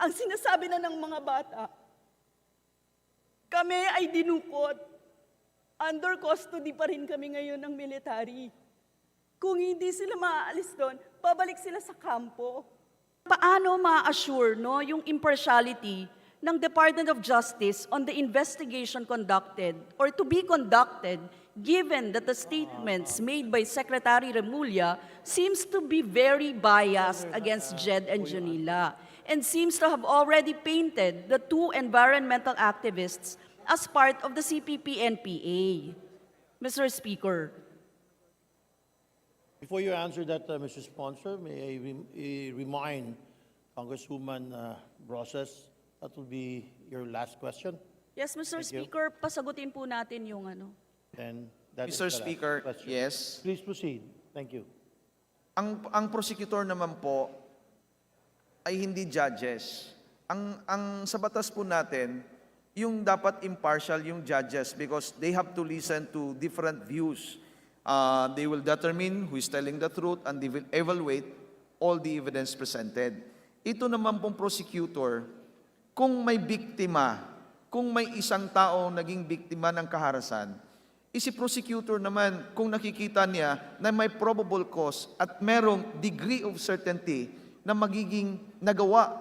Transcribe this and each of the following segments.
Ang sinasabi na ng mga bata, kami ay dinukot. Under custody pa rin kami ngayon ng military. Kung hindi sila maaalis doon, babalik sila sa kampo. Paano ma-assure no, yung impartiality ng Department of Justice on the investigation conducted or to be conducted given that the statements made by Secretary Remulla seems to be very biased against Jed and Janila and seems to have already painted the two environmental activists as part of the CPP-NPA. Mr. Speaker. Before you answer that, uh, Mr. Sponsor, may I rem- eh, remind Congresswoman uh, Broses, that will be your last question, Yes, Mr. Thank you. Speaker, pasagutin po natin yung ano. and that is Mr. Speaker, yes. Please proceed. Thank you. Ang ang prosecutor naman po ay hindi judges. Ang ang sa batas po natin, yung dapat impartial yung judges because they have to listen to different views. Uh, they will determine who is telling the truth and they will evaluate all the evidence presented. Ito naman pong prosecutor, kung may biktima, kung may isang tao naging biktima ng kaharasan, isi prosecutor naman kung nakikita niya na may probable cause at merong degree of certainty na magiging nagawa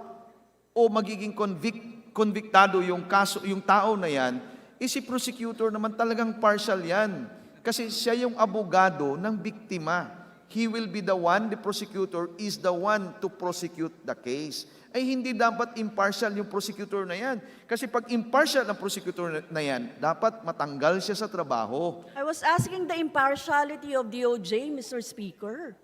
o magiging convict, convictado yung kaso, yung tao na yan, isi prosecutor naman talagang partial yan. Kasi siya yung abogado ng biktima. He will be the one, the prosecutor is the one to prosecute the case. Ay hindi dapat impartial yung prosecutor na yan. Kasi pag impartial ang prosecutor na yan, dapat matanggal siya sa trabaho. I was asking the impartiality of DOJ, Mr. Speaker.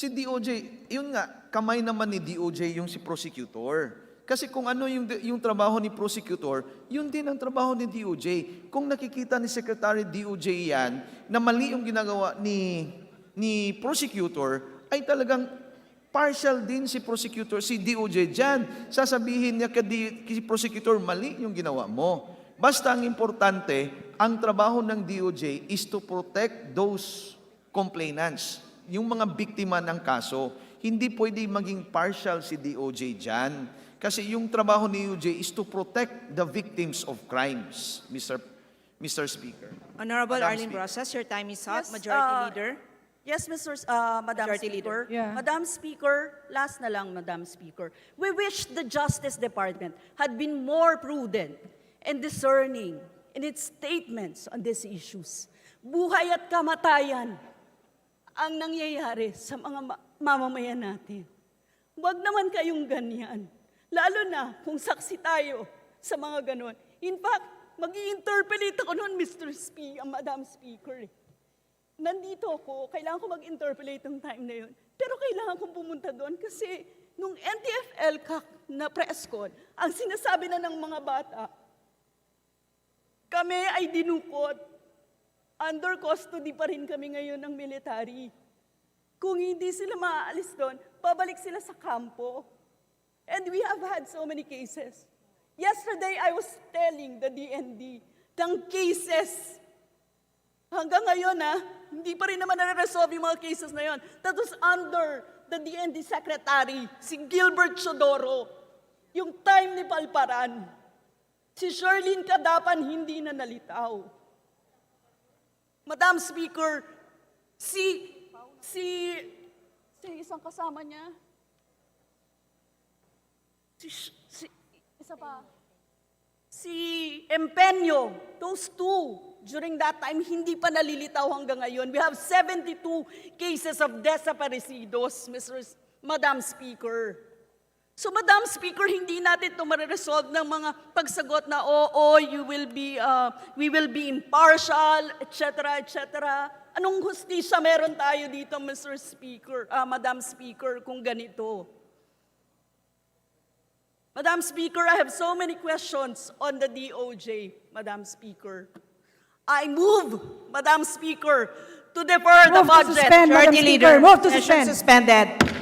Si DOJ, yun nga, kamay naman ni DOJ yung si prosecutor. Kasi kung ano yung, yung trabaho ni prosecutor, yun din ang trabaho ni DOJ. Kung nakikita ni Secretary DOJ yan, na mali yung ginagawa ni, ni prosecutor, ay talagang partial din si prosecutor, si DOJ dyan. Sasabihin niya kay, kay prosecutor, mali yung ginawa mo. Basta ang importante, ang trabaho ng DOJ is to protect those complainants, yung mga biktima ng kaso. Hindi pwede maging partial si DOJ dyan. Kasi yung trabaho ni DOJ is to protect the victims of crimes, Mr. Mr. Speaker. Honorable Madam Arlene Speaker. Brosas, your time is up. Yes, Majority uh, Leader. Yes, Mr. S- uh, Madam Majority Speaker. Leader. Yeah. Madam Speaker, last na lang, Madam Speaker. We wish the Justice Department had been more prudent and discerning in its statements on these issues. Buhay at kamatayan ang nangyayari sa mga ma- mamamayan natin. Huwag naman kayong ganyan. Lalo na kung saksi tayo sa mga ganon. In fact, mag interpolate ako noon, Mr. Spe- uh, Madam Speaker. eh. Nandito ako, kailangan ko mag-interpolate ng time na yun. Pero kailangan kong pumunta doon kasi nung NTFL CAC na press con, ang sinasabi na ng mga bata, kami ay dinukot. Under custody pa rin kami ngayon ng military. Kung hindi sila maaalis doon, babalik sila sa kampo. And we have had so many cases. Yesterday, I was telling the DND ng cases. Hanggang ngayon, ha, hindi pa rin naman na-resolve yung mga cases na yon. That was under the DND Secretary, si Gilbert Chodoro. Yung time ni Palparan. Si Sherlyn Kadapan hindi na nalitaw. Madam Speaker, si, si, si isang kasama niya, si, si, isa pa, si Empeño, those two, during that time, hindi pa nalilitaw hanggang ngayon. We have 72 cases of desaparecidos, Mr. Madam Speaker. So, Madam Speaker, hindi natin ito mariresolve ng mga pagsagot na, oo, you will be, uh, we will be impartial, etc., etc. Anong hustisya meron tayo dito, Mr. Speaker, ah, Madam Speaker, kung ganito? Madam Speaker, I have so many questions on the DOJ, Madam Speaker. I move, Madam Speaker, to defer the Move to budget. suspend, Madam Speaker. Leader. Move to suspend. suspended.